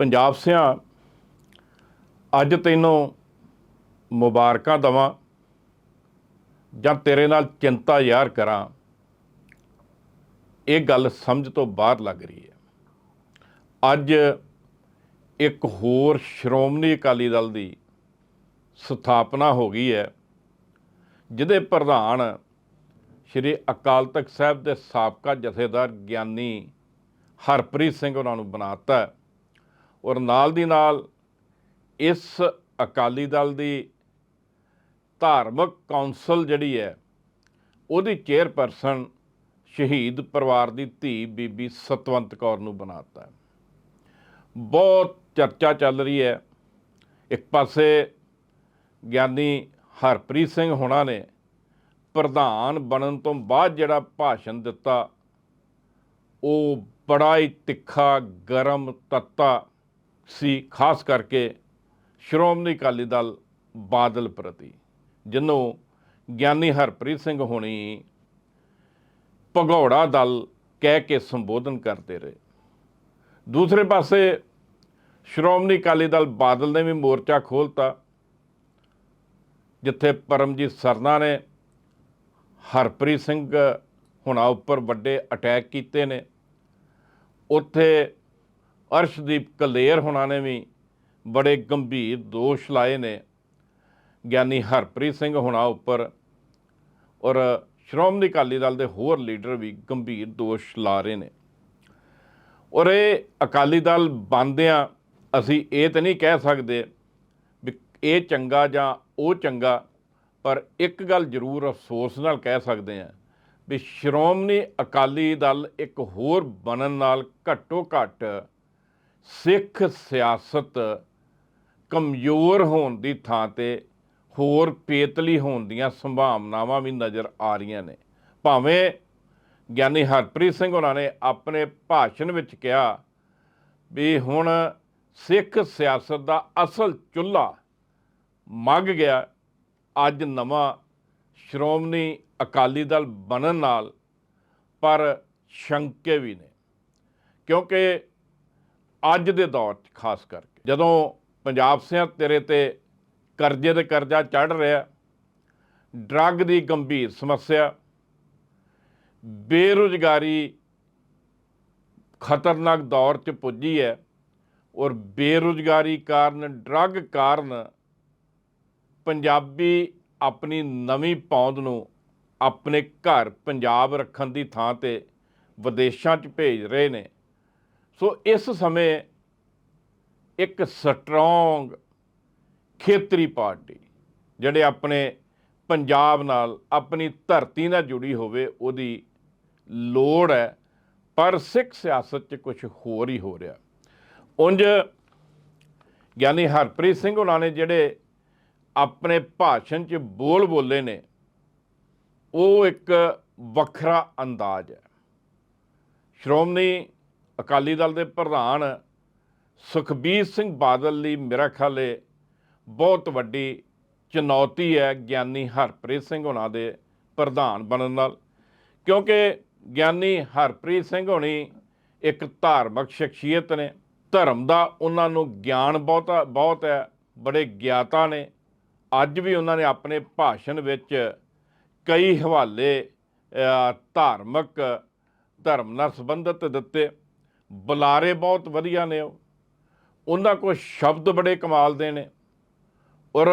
ਪੰਜਾਬ ਸਿਆਂ, ਅੱਜ ਤੈਨੂੰ ਮੁਬਾਰਕਾਂ ਦਵਾਂ ਜਾਂ ਤੇਰੇ ਨਾਲ ਚਿੰਤਾ ਯਾਰ ਕਰਾਂ, ਇਹ ਗੱਲ ਸਮਝ ਤੋਂ ਬਾਹਰ ਲੱਗ ਰਹੀ ਹੈ। ਅੱਜ ਇੱਕ ਹੋਰ ਸ਼੍ਰੋਮਣੀ ਅਕਾਲੀ ਦਲ ਦੀ ਸਥਾਪਨਾ ਹੋ ਗਈ ਹੈ, ਜਿਹਦੇ ਪ੍ਰਧਾਨ ਸ਼੍ਰੀ ਅਕਾਲ ਤਖਤ ਸਾਹਿਬ ਦੇ ਸਾਬਕਾ ਜਥੇਦਾਰ ਗਿਆਨੀ ਹਰਪ੍ਰੀਤ ਸਿੰਘ ਉਹਨਾਂ ਨੂੰ ਬਣਾਤਾ ਹੈ ਔਰ ਨਾਲ ਦੀ ਨਾਲ ਇਸ ਅਕਾਲੀ ਦਲ ਦੀ ਧਾਰਮਿਕ ਕੌਂਸਲ ਜਿਹੜੀ ਹੈ, ਉਹਦੀ ਚੇਅਰਪਰਸਨ ਸ਼ਹੀਦ ਪਰਿਵਾਰ ਦੀ ਧੀ ਬੀਬੀ ਸਤਵੰਤ ਕੌਰ ਨੂੰ ਬਣਾਤਾ ਹੈ। ਬਹੁਤ ਚਰਚਾ ਚੱਲ ਰਹੀ ਹੈ। ਇੱਕ ਪਾਸੇ ਗਿਆਨੀ ਹਰਪ੍ਰੀਤ ਸਿੰਘ ਹੋਣਾ ਨੇ ਪ੍ਰਧਾਨ ਬਣਨ ਤੋਂ ਬਾਅਦ ਜਿਹੜਾ ਭਾਸ਼ਣ ਦਿੱਤਾ, ਉਹ ਬੜਾ ਹੀ ਤਿੱਖਾ, ਗਰਮ, ਤੱਤਾ ਸੀ, ਖਾਸ ਕਰਕੇ ਸ਼੍ਰੋਮਣੀ ਅਕਾਲੀ ਦਲ ਬਾਦਲ ਪ੍ਰਤੀ ਜਿਹਨੂੰ ਗਿਆਨੀ ਹਰਪ੍ਰੀਤ ਸਿੰਘ ਹੋਣੀ ਭਗੌੜਾ ਦਲ ਕਹਿ ਕੇ ਸੰਬੋਧਨ ਕਰਦੇ ਰਹੇ। ਦੂਸਰੇ ਪਾਸੇ ਸ਼੍ਰੋਮਣੀ ਅਕਾਲੀ ਦਲ ਬਾਦਲ ਨੇ ਵੀ ਮੋਰਚਾ ਖੋਲਤਾ ਜਿੱਥੇ ਪਰਮਜੀਤ ਸਰਨਾ ਨੇ ਹਰਪ੍ਰੀਤ ਸਿੰਘ ਹੁਣਾਂ ਉੱਪਰ ਵੱਡੇ ਅਟੈਕ ਕੀਤੇ ਨੇ। ਉੱਥੇ ਅਰਸ਼ਦੀਪ ਕਲੇਰ ਹੁਣਾਂ ਨੇ ਵੀ ਬੜੇ ਗੰਭੀਰ ਦੋਸ਼ ਲਾਏ ਨੇ। ਗਿਆਨੀ ਹਰਪ੍ਰੀਤ ਸਿੰਘ ਹੁਣਾਂ ਉੱਪਰ ਔਰ ਸ਼੍ਰੋਮਣੀ ਅਕਾਲੀ ਦਲ ਦੇ ਹੋਰ ਲੀਡਰ ਵੀ ਗੰਭੀਰ ਦੋਸ਼ ਲਾ ਰਹੇ ਨੇ। ਔਰ ਇਹ ਅਕਾਲੀ ਦਲ ਬੰਦਿਆਂ ਅਸੀਂ ਇਹ ਤਾਂ ਨਹੀਂ ਕਹਿ ਸਕਦੇ ਵੀ ਇਹ ਚੰਗਾ ਜਾਂ ਉਹ ਚੰਗਾ, ਪਰ ਇੱਕ ਗੱਲ ਜ਼ਰੂਰ ਅਫਸੋਸ ਨਾਲ ਕਹਿ ਸਕਦੇ ਹਾਂ ਵੀ ਸ਼੍ਰੋਮਣੀ ਅਕਾਲੀ ਦਲ ਇੱਕ ਹੋਰ ਬਣਨ ਨਾਲ ਘੱਟੋ ਘੱਟ ਸਿੱਖ ਸਿਆਸਤ ਕਮਜ਼ੋਰ ਹੋਣ ਦੀ ਥਾਂ ਤੇ ਹੋਰ ਪੇਤਲੀ ਹੋਣ ਦੀਆਂ ਸੰਭਾਵਨਾਵਾਂ ਵੀ ਨਜ਼ਰ ਆ ਰਹੀਆਂ ਨੇ। ਭਾਵੇਂ ਗਿਆਨੀ ਹਰਪ੍ਰੀਤ ਸਿੰਘ ਉਹਨਾਂ ਨੇ ਆਪਣੇ ਭਾਸ਼ਣ ਵਿੱਚ ਕਿਹਾ ਵੀ ਹੁਣ ਸਿੱਖ ਸਿਆਸਤ ਦਾ ਅਸਲ ਚੁੱਲ੍ਹਾ ਮੱਗ ਗਿਆ, ਅੱਜ ਨਵਾਂ ਸ਼੍ਰੋਮਣੀ ਅਕਾਲੀ ਦਲ ਬਣਨ ਨਾਲ ਪਰ ਸ਼ੰਕੇ ਵੀ ਨੇ। ਕਿਉਂਕਿ ਅੱਜ ਦੇ ਦੌਰ 'ਚ, ਖਾਸ ਕਰਕੇ। ਜਦੋਂ ਪੰਜਾਬ ਸਿਆਂ ਤੇਰੇ ਤੇ ਕਰਜ਼ੇ ਤੇ ਕਰਜ਼ਾ ਚੜ ਰਿਹਾ, ਡਰੱਗ ਦੀ ਗੰਭੀਰ ਸਮੱਸਿਆ, ਬੇਰੁਜ਼ਗਾਰੀ ਖਤਰਨਾਕ ਦੌਰ 'ਚ ਪੁੱਜੀ ਹੈ ਔਰ ਬੇਰੁਜ਼ਗਾਰੀ ਕਾਰਨ, ਡਰੱਗ ਕਾਰਨ ਪੰਜਾਬੀ ਆਪਣੀ ਨਵੀਂ ਪੌਂਦ ਨੂੰ ਆਪਣੇ ਘਰ ਪੰਜਾਬ ਰੱਖਣ ਦੀ ਥਾਂ ਤੇ ਵਿਦੇਸ਼ਾਂ 'ਚ ਭੇਜ ਰਹੇ ਨੇ। ਸੋ ਇਸ ਸਮੇਂ ਇੱਕ ਸਟਰੋਂਗ ਖੇਤਰੀ ਪਾਰਟੀ ਜਿਹੜੇ ਆਪਣੇ ਪੰਜਾਬ ਨਾਲ ਆਪਣੀ ਧਰਤੀ ਨਾਲ ਜੁੜੀ ਹੋਵੇ, ਉਹਦੀ ਲੋੜ ਹੈ, ਪਰ ਸਿੱਖ ਸਿਆਸਤ 'ਚ ਕੁਝ ਹੋਰ ਹੀ ਹੋ ਰਿਹਾ। ਉਂਝ ਗਿਆਨੀ ਹਰਪ੍ਰੀਤ ਸਿੰਘ ਉਹਨਾਂ ਨੇ ਜਿਹੜੇ ਆਪਣੇ ਭਾਸ਼ਣ 'ਚ ਬੋਲ ਬੋਲੇ ਨੇ, ਉਹ ਇੱਕ ਵੱਖਰਾ ਅੰਦਾਜ਼ ਹੈ। ਸ਼੍ਰੋਮਣੀ ਅਕਾਲੀ ਦਲ ਦੇ ਪ੍ਰਧਾਨ ਸੁਖਬੀਰ ਸਿੰਘ ਬਾਦਲ ਲਈ ਮੇਰਾ ਖਿਆਲ ਹੈ ਬਹੁਤ ਵੱਡੀ ਚੁਣੌਤੀ ਹੈ ਗਿਆਨੀ ਹਰਪ੍ਰੀਤ ਸਿੰਘ ਹੋਣਾ ਦੇ ਪ੍ਰਧਾਨ ਬਣਨ ਨਾਲ, ਕਿਉਂਕਿ ਗਿਆਨੀ ਹਰਪ੍ਰੀਤ ਸਿੰਘ ਹੋਣੀ ਇੱਕ ਧਾਰਮਿਕ ਸ਼ਖਸੀਅਤ ਨੇ, ਧਰਮ ਦਾ ਉਹਨਾਂ ਨੂੰ ਗਿਆਨ ਬਹੁਤਾ ਬਹੁਤ ਹੈ, ਬੜੇ ਗਿਆਤਾ ਨੇ। ਅੱਜ ਵੀ ਉਹਨਾਂ ਨੇ ਆਪਣੇ ਭਾਸ਼ਣ ਵਿੱਚ ਕਈ ਹਵਾਲੇ ਧਾਰਮਿਕ ਧਰਮ ਨਾਲ ਸੰਬੰਧਿਤ ਦਿੱਤੇ। ਬੁਲਾਰੇ ਬਹੁਤ ਵਧੀਆ ਨੇ ਉਹ। ਉਹਨਾਂ ਕੋਲ ਸ਼ਬਦ ਬੜੇ ਕਮਾਲ ਦੇ ਨੇ। ਔਰ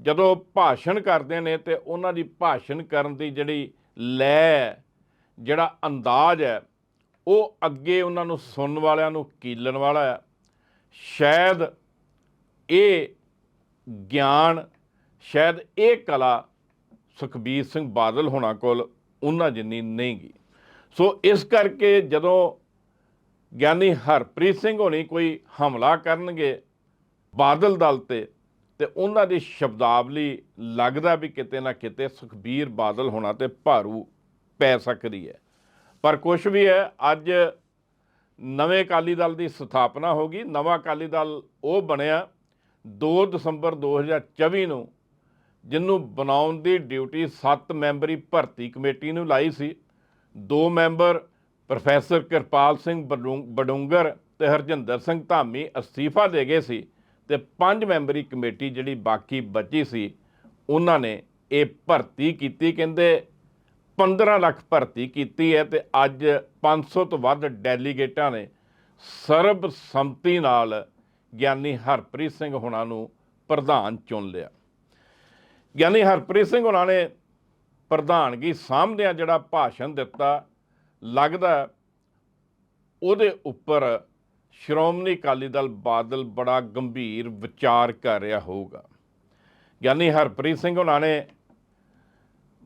ਜਦੋਂ ਭਾਸ਼ਣ ਕਰਦੇ ਨੇ ਤੇ ਉਹਨਾਂ ਦੀ ਭਾਸ਼ਣ ਕਰਨ ਦੀ ਜਿਹੜੀ ਲੈ, ਜਿਹੜਾ ਅੰਦਾਜ਼ ਹੈ, ਉਹ ਅੱਗੇ ਉਹਨਾਂ ਨੂੰ ਸੁਣਨ ਵਾਲਿਆਂ ਨੂੰ ਕੀਲਣ ਵਾਲਾ ਹੈ। ਸ਼ਾਇਦ ਇਹ ਗਿਆਨ, ਸ਼ਾਇਦ ਇਹ ਕਲਾ ਸੁਖਬੀਰ ਸਿੰਘ ਬਾਦਲ ਹੋਣਾ ਕੋਲ ਉਹਨਾਂ ਜਿੰਨੀ ਨਹੀਂ ਗੀ। ਸੋ ਇਸ ਕਰਕੇ ਜਦੋਂ ਗਿਆਨੀ ਹਰਪ੍ਰੀਤ ਸਿੰਘ ਹੋਣੀ ਕੋਈ ਹਮਲਾ ਕਰਨਗੇ ਬਾਦਲ ਦਲ ਤੇ ਤੇ ਉਹਨਾਂ ਦੀ ਸ਼ਬਦਾਵਲੀ ਲੱਗਦਾ ਵੀ ਕਿਤੇ ਨਾ ਕਿਤੇ ਸੁਖਬੀਰ ਬਾਦਲ ਹੋਣਾ ਤੇ ਭਾਰੂ ਪੈ ਸਕਦੀ ਹੈ। ਪਰ ਕੁਝ ਵੀ ਹੈ, ਅੱਜ ਨਵੇਂ ਅਕਾਲੀ ਦਲ ਦੀ ਸਥਾਪਨਾ ਹੋ ਗਈ। ਨਵਾਂ ਅਕਾਲੀ ਦਲ ਉਹ ਬਣਿਆ 2 ਦਸੰਬਰ 2024 ਨੂੰ ਜਿਹਨੂੰ ਬਣਾਉਣ ਦੀ ਡਿਊਟੀ 7 ਮੈਂਬਰੀ ਭਰਤੀ ਕਮੇਟੀ ਨੂੰ ਲਾਈ ਸੀ। ਦੋ ਮੈਂਬਰ ਪ੍ਰੋਫੈਸਰ ਕਿਰਪਾਲ ਸਿੰਘ ਬਡੂੰ- ਬਡੂੰਗਰ ਤੇ ਹਰਜਿੰਦਰ ਸਿੰਘ ਧਾਮੀ ਅਸਤੀਫਾ ਦੇ ਗਏ ਸੀ ਤੇ ਪੰਜ ਮੈਂਬਰੀ ਕਮੇਟੀ ਜਿਹੜੀ ਬਾਕੀ ਬਚੀ ਸੀ, ਉਹਨਾਂ ਨੇ ਇਹ ਭਰਤੀ ਕੀਤੀ। ਕਹਿੰਦੇ 15 ਲੱਖ ਭਰਤੀ ਕੀਤੀ ਹੈ ਤੇ ਅੱਜ 500 ਤੋਂ ਵੱਧ ਡੈਲੀਗੇਟਾਂ ਨੇ ਸਰਬ ਸੰਮਤੀ ਨਾਲ ਗਿਆਨੀ ਹਰਪ੍ਰੀਤ ਸਿੰਘ ਹੁਣਾਂ ਨੂੰ ਪ੍ਰਧਾਨ ਚੁਣ ਲਿਆ। ਗਿਆਨੀ ਹਰਪ੍ਰੀਤ ਸਿੰਘ ਹੁਣਾਂ ਨੇ ਪ੍ਰਧਾਨਗੀ ਸਾਹਮਣਿਆਂ ਜਿਹੜਾ ਭਾਸ਼ਣ ਦਿੱਤਾ ਲੱਗਦਾ ਉਹਦੇ ਉੱਪਰ ਸ਼੍ਰੋਮਣੀ ਅਕਾਲੀ ਦਲ ਬਾਦਲ ਬੜਾ ਗੰਭੀਰ ਵਿਚਾਰ ਕਰ ਰਿਹਾ ਹੋਊਗਾ। ਗਿਆਨੀ ਹਰਪ੍ਰੀਤ ਸਿੰਘ ਉਹਨਾਂ ਨੇ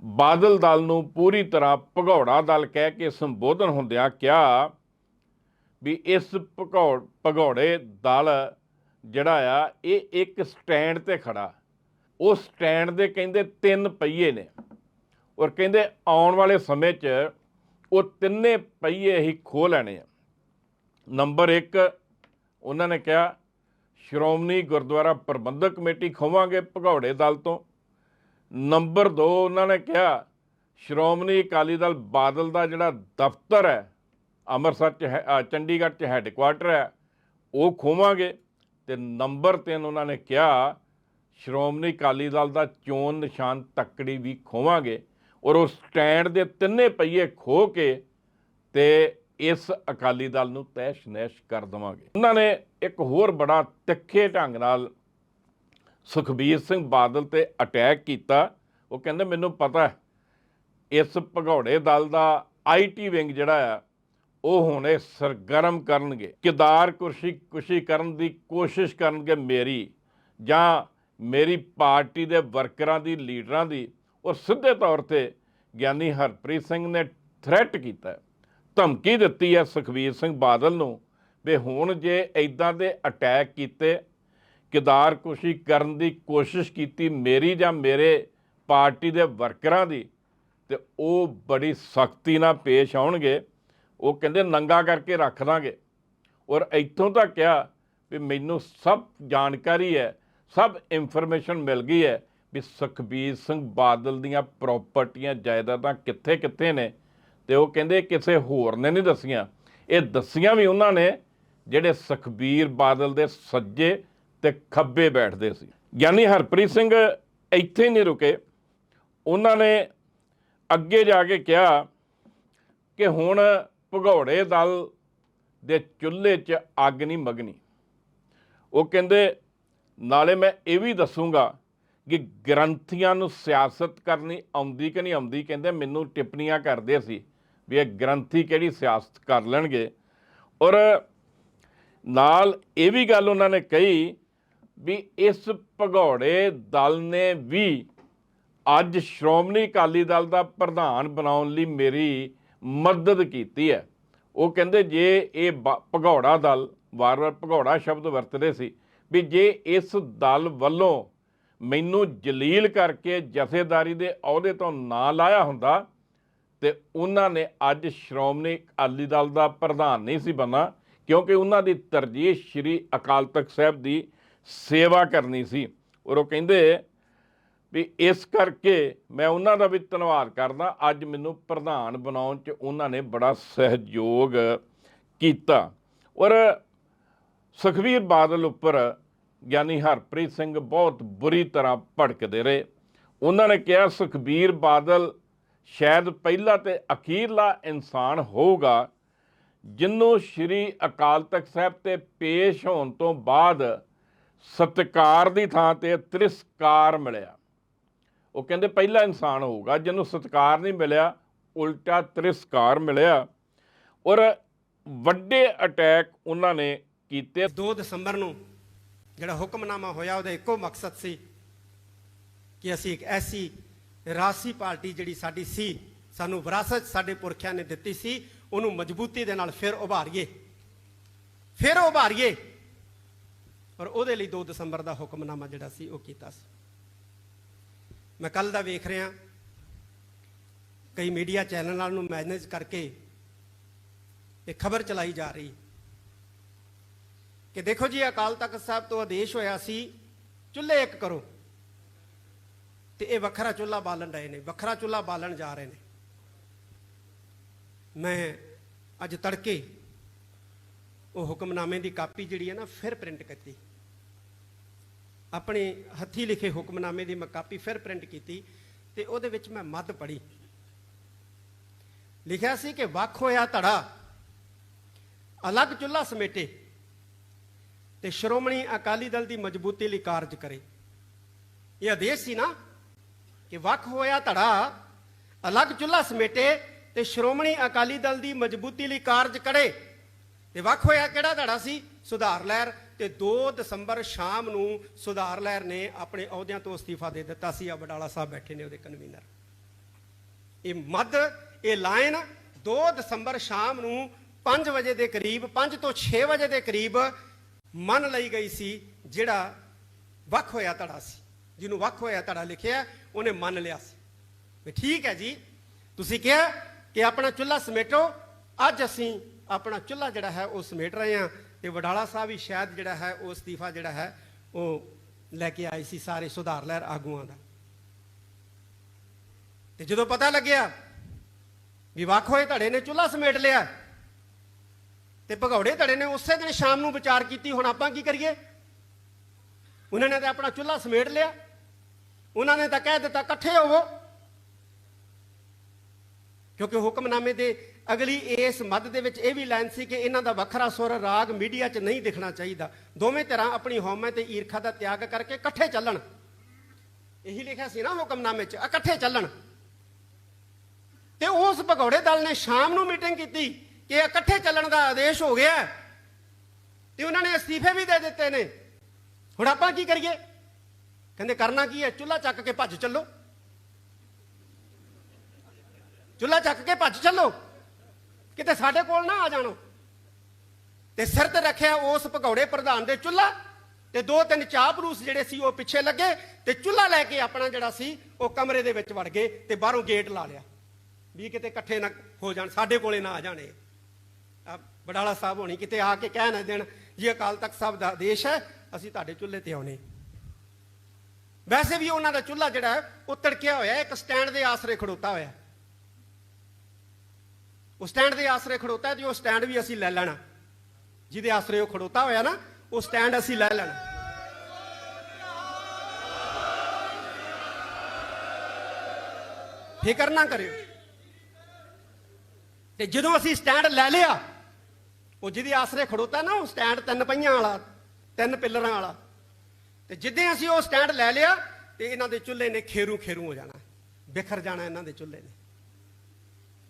ਬਾਦਲ ਦਲ ਨੂੰ ਪੂਰੀ ਤਰ੍ਹਾਂ ਭਗੌੜਾ ਦਲ ਕਹਿ ਕੇ ਸੰਬੋਧਨ ਹੁੰਦਿਆਂ ਕਿਹਾ ਵੀ ਇਸ ਭਗੌੜ ਭਗੌੜੇ ਦਲ ਜਿਹੜਾ ਆ, ਇਹ ਇੱਕ ਸਟੈਂਡ ਤੇ ਖੜਾ। ਉਹ ਸਟੈਂਡ ਦੇ ਕਹਿੰਦੇ ਤਿੰਨ ਪਹੀਏ ਨੇ। ਔਰ ਕਹਿੰਦੇ ਆਉਣ ਵਾਲੇ ਸਮੇਂ 'ਚ ਉਹ ਤਿੰਨੇ ਪਹੀਏ ਹੀ ਖੋਹ ਲੈਣੇ ਆ। ਨੰਬਰ 1 ਉਹਨਾਂ ਨੇ ਕਿਹਾ, ਸ਼੍ਰੋਮਣੀ ਗੁਰਦੁਆਰਾ ਪ੍ਰਬੰਧਕ ਕਮੇਟੀ ਖੋਵਾਂਗੇ ਭਗੌੜੇ ਦਲ ਤੋਂ। ਨੰਬਰ 2 ਉਹਨਾਂ ਨੇ ਕਿਹਾ, ਸ਼੍ਰੋਮਣੀ ਅਕਾਲੀ ਦਲ ਬਾਦਲ ਦਾ ਜਿਹੜਾ ਦਫ਼ਤਰ ਹੈ, ਅੰਮ੍ਰਿਤਸਰ ਚ ਹੈ ਚੰਡੀਗੜ੍ਹ ਚ ਹੈੱਡਕੁਆਟਰ ਹੈ, ਉਹ ਖੋਵਾਂਗੇ। ਤੇ ਨੰਬਰ 3 ਉਹਨਾਂ ਨੇ ਕਿਹਾ, ਸ਼੍ਰੋਮਣੀ ਅਕਾਲੀ ਦਲ ਦਾ ਚੋਣ ਨਿਸ਼ਾਨ ਤੱਕੜੀ ਵੀ ਖੋਵਾਂਗੇ। ਔਰ ਉਹ ਸਟੈਂਡ ਦੇ ਤਿੰਨੇ ਪਹੀਏ ਖੋ ਕੇ ਤੇ ਇਸ ਅਕਾਲੀ ਦਲ ਨੂੰ ਤੈਸ਼ ਨੈਸ਼ ਕਰ ਦੇਵਾਂਗੇ। ਉਹਨਾਂ ਨੇ ਇੱਕ ਹੋਰ ਬੜਾ ਤਿੱਖੇ ਢੰਗ ਨਾਲ ਸੁਖਬੀਰ ਸਿੰਘ ਬਾਦਲ ਤੇ ਅਟੈਕ ਕੀਤਾ। ਉਹ ਕਹਿੰਦੇ, ਮੈਨੂੰ ਪਤਾ ਇਸ ਭਗੌੜੇ ਦਲ ਦਾ ਆਈਟੀ ਵਿੰਗ ਜਿਹੜਾ ਆ, ਉਹ ਹੁਣੇ ਸਰਗਰਮ ਕਰਨਗੇ। ਕਿਦਾਰ ਕੁਰਸੀ, ਕੁਸ਼ੀ ਕਰਨ ਦੀ ਕੋਸ਼ਿਸ਼ ਕਰਨਗੇ ਮੇਰੀ ਜਾਂ ਮੇਰੀ ਪਾਰਟੀ ਦੇ ਵਰਕਰਾਂ ਦੀ, ਲੀਡਰਾਂ ਦੀ। ਔਰ ਸਿੱਧੇ ਤੌਰ ਤੇ ਗਿਆਨੀ ਹਰਪ੍ਰੀਤ ਸਿੰਘ ਨੇ ਥ੍ਰੈਟ ਕੀਤਾ। ਧਮਕੀ ਦਿੱਤੀ ਹੈ ਸੁਖਬੀਰ ਸਿੰਘ ਬਾਦਲ ਨੂੰ ਵੀ ਹੁਣ ਜੇ ਇਦਾਂ ਦੇ ਅਟੈਕ ਕੀਤੇ, ਕਿਦਾਰ ਕੁਸ਼ੀ ਕਰਨ ਦੀ ਕੋਸ਼ਿਸ਼ ਕੀਤੀ ਮੇਰੀ ਜਾਂ ਮੇਰੇ ਪਾਰਟੀ ਦੇ ਵਰਕਰਾਂ ਦੀ, ਤੇ ਉਹ ਬੜੀ ਸਖਤੀ ਨਾਲ ਪੇਸ਼ ਆਉਣਗੇ, ਉਹ ਕਹਿੰਦੇ ਨੰਗਾ ਕਰਕੇ ਰੱਖ ਦਾਂਗੇ। ਔਰ ਇੱਥੋਂ ਤੱਕ ਕਿਹਾ ਵੀ ਮੈਨੂੰ ਸਭ ਜਾਣਕਾਰੀ ਹੈ, ਸਭ ਇਨਫੋਰਮੇਸ਼ਨ ਮਿਲ ਗਈ ਹੈ ਵੀ ਸੁਖਬੀਰ ਸਿੰਘ ਬਾਦਲ ਦੀਆਂ ਪ੍ਰਾਪਰਟੀਆਂ ਜਾਇਦਾਦਾਂ ਕਿੱਥੇ ਕਿੱਥੇ ਨੇ? ਤੇ ਉਹ ਕਹਿੰਦੇ ਕਿਸੇ ਹੋਰ ਨੇ ਨਹੀਂ ਦੱਸੀਆਂ। ਇਹ ਦੱਸੀਆਂ ਵੀ ਉਹਨਾਂ ਨੇ ਜਿਹੜੇ ਸੁਖਬੀਰ ਬਾਦਲ ਦੇ ਸੱਜੇ ਤੇ ਖੱਬੇ ਬੈਠਦੇ ਸੀ। ਗਿਆਨੀ ਹਰਪ੍ਰੀਤ ਸਿੰਘ ਇੱਥੇ ਨਹੀਂ ਰੁਕੇ। ਉਹਨਾਂ ਨੇ ਅੱਗੇ ਜਾ ਕੇ ਕਿਹਾ ਕਿ ਹੁਣ ਭਗੌੜੇ ਦਲ ਦੇ ਚੁੱਲ੍ਹੇ 'ਚ ਅੱਗ ਨਹੀਂ ਮਗਣੀ। ਉਹ ਕਹਿੰਦੇ, ਨਾਲੇ ਮੈਂ ਇਹ ਵੀ ਦੱਸੂਗਾ ਕਿ ਗ੍ਰੰਥੀਆਂ ਨੂੰ ਸਿਆਸਤ ਕਰਨੀ ਆਉਂਦੀ ਕਿ ਨਹੀਂ ਆਉਂਦੀ, ਕਹਿੰਦੇ ਮੈਨੂੰ ਟਿੱਪਣੀਆਂ ਕਰਦੇ ਸੀ ਵੀ ਇਹ ਗ੍ਰੰਥੀ ਕਿਹੜੀ ਸਿਆਸਤ ਕਰ ਲੈਣਗੇ। ਔਰ ਨਾਲ ਇਹ ਵੀ ਗੱਲ ਉਹਨਾਂ ਨੇ ਕਹੀ ਵੀ ਇਸ ਭਗੌੜੇ ਦਲ ਨੇ ਵੀ ਅੱਜ ਸ਼੍ਰੋਮਣੀ ਅਕਾਲੀ ਦਲ ਦਾ ਪ੍ਰਧਾਨ ਬਣਾਉਣ ਲਈ ਮੇਰੀ ਮਦਦ ਕੀਤੀ ਹੈ। ਉਹ ਕਹਿੰਦੇ ਜੇ ਇਹ ਬ- ਭਗੌੜਾ ਦਲ, ਵਾਰ-ਵਾਰ ਭਗੌੜਾ ਸ਼ਬਦ ਵਰਤਦੇ ਸੀ ਵੀ ਜੇ ਇਸ ਦਲ ਵੱਲੋਂ ਮੈਨੂੰ ਜਲੀਲ ਕਰਕੇ ਜਥੇਦਾਰੀ ਦੇ ਅਹੁਦੇ ਤੋਂ ਨਾ ਲਾਇਆ ਹੁੰਦਾ ਤੇ ਉਹਨਾਂ ਨੇ ਅੱਜ ਸ਼੍ਰੋਮਣੀ ਅਕਾਲੀ ਦਲ ਦਾ ਪ੍ਰਧਾਨ ਨਹੀਂ ਸੀ ਬਣਨਾ ਕਿਉਂਕਿ ਉਹਨਾਂ ਦੀ ਤਰਜੀਹ ਸ਼੍ਰੀ ਅਕਾਲ ਤਖਤ ਸਾਹਿਬ ਦੀ ਸੇਵਾ ਕਰਨੀ ਸੀ। ਔਰ ਉਹ ਕਹਿੰਦੇ ਵੀ ਇਸ ਕਰਕੇ ਮੈਂ ਉਹਨਾਂ ਦਾ ਵੀ ਧੰਨਵਾਦ ਕਰਦਾ, ਅੱਜ ਮੈਨੂੰ ਪ੍ਰਧਾਨ ਬਣਾਉਣ 'ਚ ਉਹਨਾਂ ਨੇ ਬੜਾ ਸਹਿਯੋਗ ਕੀਤਾ। ਔਰ ਸੁਖਵੀਰ ਬਾਦਲ ਉੱਪਰ ਗਿਆਨੀ ਹਰਪ੍ਰੀਤ ਸਿੰਘ ਬਹੁਤ ਬੁਰੀ ਤਰ੍ਹਾਂ ਭੜਕਦੇ ਰਹੇ। ਉਹਨਾਂ ਨੇ ਕਿਹਾ, ਸੁਖਬੀਰ ਬਾਦਲ ਸ਼ਾਇਦ ਪਹਿਲਾ ਤੇ ਅਖੀਰਲਾ ਇਨਸਾਨ ਹੋਊਗਾ ਜਿਹਨੂੰ ਸ਼੍ਰੀ ਅਕਾਲ ਤਖਤ ਸਾਹਿਬ ਤੇ ਪੇਸ਼ ਹੋਣ ਤੋਂ ਬਾਅਦ ਸਤਕਾਰ ਦੀ ਥਾਂ ਤੇ ਤ੍ਰਿਸਕਾਰ ਮਿਲਿਆ। ਉਹ ਕਹਿੰਦੇ, ਪਹਿਲਾ ਇਨਸਾਨ ਹੋਊਗਾ ਜਿਹਨੂੰ ਸਤਕਾਰ ਨਹੀਂ ਮਿਲਿਆ, ਉਲਟਾ ਤ੍ਰਿਸਕਾਰ ਮਿਲਿਆ। ਔਰ ਵੱਡੇ ਅਟੈਕ ਉਹਨਾਂ ਨੇ ਕੀਤੇ। 2 ਦਸੰਬਰ ਨੂੰ ਜਿਹੜਾ ਹੁਕਮਨਾਮਾ ਹੋਇਆ, ਉਹਦਾ ਇੱਕੋ ਮਕਸਦ ਸੀ ਕਿ ਅਸੀਂ ਇੱਕ ਐਸੀ ਰਾਸੀ ਪਾਰਟੀ ਜਿਹੜੀ ਸਾਡੀ ਸੀ, ਸਾਨੂੰ ਵਿਰਾਸਤ ਸਾਡੇ ਪੁਰਖਿਆਂ ਨੇ ਦਿੱਤੀ ਸੀ, ਉਹਨੂੰ ਮਜ਼ਬੂਤੀ ਦੇ ਨਾਲ ਫਿਰ ਉਭਾਰੀਏ। ਫਿਰ ਉਭਾਰੀਏ। ਔਰ ਉਹਦੇ ਲਈ 2 ਦਸੰਬਰ ਦਾ ਹੁਕਮਨਾਮਾ ਜਿਹੜਾ ਸੀ, ਉਹ ਕੀਤਾ ਸੀ। ਮੈਂ ਕੱਲ ਦਾ ਵੇਖ ਰਿਹਾ, ਕਈ ਮੀਡੀਆ ਚੈਨਲਾਂ ਨੂੰ ਮੈਨੇਜ ਕਰਕੇ ਇਹ ਖਬਰ ਚਲਾਈ ਜਾ ਰਹੀ। ਕਿ ਦੇਖੋ ਜੀ, ਅਕਾਲ ਤਖਤ ਸਾਹਿਬ ਤੋਂ ਆਦੇਸ਼ ਹੋਇਆ ਸੀ, ਚੁੱਲ੍ਹੇ ਇੱਕ ਕਰੋ। ਤੇ ਇਹ ਵੱਖਰਾ ਚੁੱਲ੍ਹਾ ਬਾਲਣ ਰਹੇ ਨੇ, ਵੱਖਰਾ ਚੁੱਲ੍ਹਾ ਬਾਲਣ ਜਾ ਰਹੇ ਨੇ। ਮੈਂ ਅੱਜ ਤੜਕੇ ਉਹ ਹੁਕਮਨਾਮੇ ਦੀ ਕਾਪੀ ਜਿਹੜੀ ਹੈ ਨਾ, ਫਿਰ ਪ੍ਰਿੰਟ ਕੀਤੀ। ਆਪਣੇ ਹੱਥੀ ਲਿਖੇ ਹੁਕਮਨਾਮੇ ਦੀ ਮੈਂ ਕਾਪੀ ਫਿਰ ਪ੍ਰਿੰਟ ਕੀਤੀ ਤੇ ਉਹਦੇ ਵਿੱਚ ਮੈਂ ਮੱਧ ਪੜੀ ਲਿਖਿਆ ਸੀ ਕਿ ਵੱਖ ਹੋਇਆ ਧੜਾ, ਅਲੱਗ ਚੁੱਲ੍ਹਾ ਸਮੇਟੇ। ਤੇ ਸ਼੍ਰੋਮਣੀ ਅਕਾਲੀ ਦਲ ਦੀ ਮਜ਼ਬੂਤੀ ਲਈ ਕਾਰਜ ਕਰੇ। ਇਹ ਆਦੇਸ਼ ਸੀ ਨਾ ਕਿ ਵੱਖ ਹੋਇਆ ਧੜਾ, ਅਲੱਗ ਚੁੱਲ੍ਹਾ ਸਮੇਟੇ ਤੇ ਸ਼੍ਰੋਮਣੀ ਅਕਾਲੀ ਦਲ ਦੀ ਮਜ਼ਬੂਤੀ ਲਈ ਕਾਰਜ ਕਰੇ। ਤੇ ਵੱਖ ਹੋਇਆ ਕਿਹੜਾ ਧੜਾ ਸੀ? ਸੁਧਾਰ ਲਹਿਰ। ਤੇ 2 ਦਸੰਬਰ ਸ਼ਾਮ ਨੂੰ ਸੁਧਾਰ ਲਹਿਰ ਨੇ ਆਪਣੇ ਅਹੁਦਿਆਂ ਤੋਂ ਅਸਤੀਫਾ ਦੇ ਦਿੱਤਾ ਸੀ। ਆ ਬਡਾਲਾ ਸਾਹਿਬ ਬੈਠੇ ਨੇ ਉਹਦੇ ਕਨਵੀਨਰ। ਇਹ ਮੱਧ, ਇਹ ਲਾਈਨ 2 ਦਸੰਬਰ ਸ਼ਾਮ ਨੂੰ 5 ਵਜੇ ਦੇ ਕਰੀਬ 5 ਤੋਂ 6 ਵਜੇ ਦੇ ਕਰੀਬ ਮੰਨ ਲਈ ਗਈ ਸੀ, ਜਿਹੜਾ ਵੱਖ ਹੋਇਆ ਧੜਾ ਸੀ, ਜਿਹਨੂੰ ਵੱਖ ਹੋਇਆ ਧੜਾ ਲਿਖਿਆ, ਉਹਨੇ ਮੰਨ ਲਿਆ ਸੀ। ਵੀ ਠੀਕ ਹੈ ਜੀ, ਤੁਸੀਂ ਕਿਹਾ ਕਿ ਆਪਣਾ ਚੁੱਲ੍ਹਾ ਸਮੇਟੋ, ਅੱਜ ਅਸੀਂ ਆਪਣਾ ਚੁੱਲ੍ਹਾ ਜਿਹੜਾ ਹੈ ਉਹ ਸਮੇਟ ਰਹੇ ਹਾਂ ਤੇ ਵਡਾਲਾ ਸਾਹਿਬ ਵੀ ਸ਼ਾਇਦ ਜਿਹੜਾ ਹੈ ਉਹ ਅਸਤੀਫਾ ਜਿਹੜਾ ਹੈ ਉਹ ਲੈ ਕੇ ਆਏ ਸੀ ਸਾਰੇ ਸੁਧਾਰ ਲਹਿਰ ਆਗੂਆਂ ਦਾ। ਤੇ ਜਦੋਂ ਪਤਾ ਲੱਗਿਆ ਵੀ ਵੱਖ ਹੋਏ ਧੜੇ ਨੇ ਚੁੱਲ੍ਹਾ ਸਮੇਟ ਲਿਆ ਤੇ ਭਗੌੜੇ ਧੜੇ ਨੇ, ਉਸੇ ਦਿਨ ਸ਼ਾਮ ਨੂੰ ਵਿਚਾਰ ਕੀਤੀ, ਹੁਣ ਆਪਾਂ ਕੀ ਕਰੀਏ? ਉਹਨਾਂ ਨੇ ਤਾਂ ਆਪਣਾ ਚੁੱਲ੍ਹਾ ਸਮੇਟ ਲਿਆ। ਉਹਨਾਂ ਨੇ ਤਾਂ ਕਹਿ ਦਿੱਤਾ, ਇਕੱਠੇ ਹੋਵੋ। ਕਿਉਂਕਿ ਹੁਕਮਨਾਮੇ ਦੇ ਅਗਲੀ ਇਸ ਮੱਧ ਦੇ ਵਿੱਚ ਇਹ ਵੀ ਲਾਈਨ ਸੀ ਕਿ ਇਹਨਾਂ ਦਾ ਵੱਖਰਾ ਸੁਰ ਰਾਗ ਮੀਡੀਆ 'ਚ ਨਹੀਂ ਦਿਖਣਾ ਚਾਹੀਦਾ। ਦੋਵੇਂ ਤਰ੍ਹਾਂ ਆਪਣੀ ਹਉਮੈ ਤੇ ਈਰਖਾ ਦਾ ਤਿਆਗ ਕਰਕੇ ਇਕੱਠੇ ਚੱਲਣ। ਇਹੀ ਲਿਖਿਆ ਸੀ ਨਾ ਹੁਕਮਨਾਮੇ 'ਚ, ਇਕੱਠੇ ਚੱਲਣ। ਤੇ ਉਸ ਭਗੌੜੇ ਦਲ ਨੇ ਸ਼ਾਮ ਨੂੰ ਮੀਟਿੰਗ ਕੀਤੀ। ਕਿ ਇਕੱਠੇ ਚੱਲਣ ਦਾ ਆਦੇਸ਼ ਹੋ ਗਿਆ ਹੈ। ਤੇ ਉਹਨਾਂ ਨੇ ਅਸਤੀਫੇ ਵੀ ਦੇ ਦਿੱਤੇ ਨੇ। ਹੁਣ ਆਪਾਂ ਕੀ ਕਰੀਏ? ਕਹਿੰਦੇ ਕਰਨਾ ਕੀ ਹੈ? ਚੁੱਲ੍ਹਾ ਚੱਕ ਕੇ ਭੱਜ ਚੱਲੋ। ਚੁੱਲ੍ਹਾ ਚੱਕ ਕੇ ਭੱਜ ਚੱਲੋ। ਕਿਤੇ ਸਾਡੇ ਕੋਲ ਨਾ ਆ ਜਾਣੋ। ਤੇ ਸਿਰ ਤੇ ਰੱਖਿਆ ਉਸ ਭਗੌੜੇ ਪ੍ਰਧਾਨ ਦੇ ਚੁੱਲ੍ਹਾ ਤੇ ਦੋ ਤਿੰਨ ਚਾਪਰੂਸ ਜਿਹੜੇ ਸੀ ਉਹ ਪਿੱਛੇ ਲੱਗੇ ਤੇ ਚੁੱਲ੍ਹਾ ਲੈ ਕੇ ਆਪਣਾ ਜਿਹੜਾ ਸੀ ਉਹ ਕਮਰੇ ਦੇ ਵਿੱਚ ਵੜ ਗਏ ਤੇ ਬਾਹਰੋਂ ਗੇਟ ਲਾ ਲਿਆ। ਵੀ ਕਿਤੇ ਇਕੱਠੇ ਨਾ ਹੋ ਜਾਣ, ਸਾਡੇ ਕੋਲੇ ਨਾ ਆ ਜਾਣੇ ਬਡਾਲਾ ਸਾਹਿਬ ਹੋਣੀ ਕਿਤੇ ਆ ਕੇ ਕਹਿ ਨਾ ਦੇਣ, ਜੀ ਅਕਾਲ ਤਖਤ ਸਾਹਿਬ ਦਾ ਆਦੇਸ਼ ਹੈ, ਅਸੀਂ ਤੁਹਾਡੇ ਚੁੱਲ੍ਹੇ ਤੇ ਆਉਣੇ ਵੈਸੇ ਵੀ ਉਹਨਾਂ ਦਾ ਚੁੱਲ੍ਹਾ ਜਿਹੜਾ ਉਹ ਤੜਕਿਆ ਹੋਇਆ ਇੱਕ ਸਟੈਂਡ ਦੇ ਆਸਰੇ ਖੜੋਤਾ ਹੋਇਆ ਉਹ ਸਟੈਂਡ ਦੇ ਆਸਰੇ ਖੜੋਤਾ ਹੈ ਤੇ ਉਹ ਸਟੈਂਡ ਵੀ ਅਸੀਂ ਲੈ ਲੈਣਾ। ਜਿਹਦੇ ਆਸਰੇ ਉਹ ਖੜੋਤਾ ਹੋਇਆ ਨਾ, ਉਹ ਸਟੈਂਡ ਅਸੀਂ ਲੈ ਲੈਣਾ। ਫਿਕਰ ਨਾ ਕਰਿਓ। ਤੇ ਜਦੋਂ ਅਸੀਂ ਸਟੈਂਡ ਲੈ ਲਿਆ ਉਹ ਜਿਹਦੇ ਆਸਰੇ ਖੜੋਤਾ ਨਾ, ਉਹ ਸਟੈਂਡ ਤਿੰਨ ਪਹੀਆਂ ਵਾਲਾ, ਤਿੰਨ ਪਿੱਲਰਾਂ ਵਾਲਾ। ਤੇ ਜਿੱਦਾਂ ਅਸੀਂ ਉਹ ਸਟੈਂਡ ਲੈ ਲਿਆ, ਤੇ ਇਹਨਾਂ ਦੇ ਚੁੱਲ੍ਹੇ ਨੇ ਖੇਰੂ ਖੇਰੂ ਹੋ ਜਾਣਾ। ਬਿਖਰ ਜਾਣਾ ਇਹਨਾਂ ਦੇ ਚੁੱਲ੍ਹੇ ਨੇ।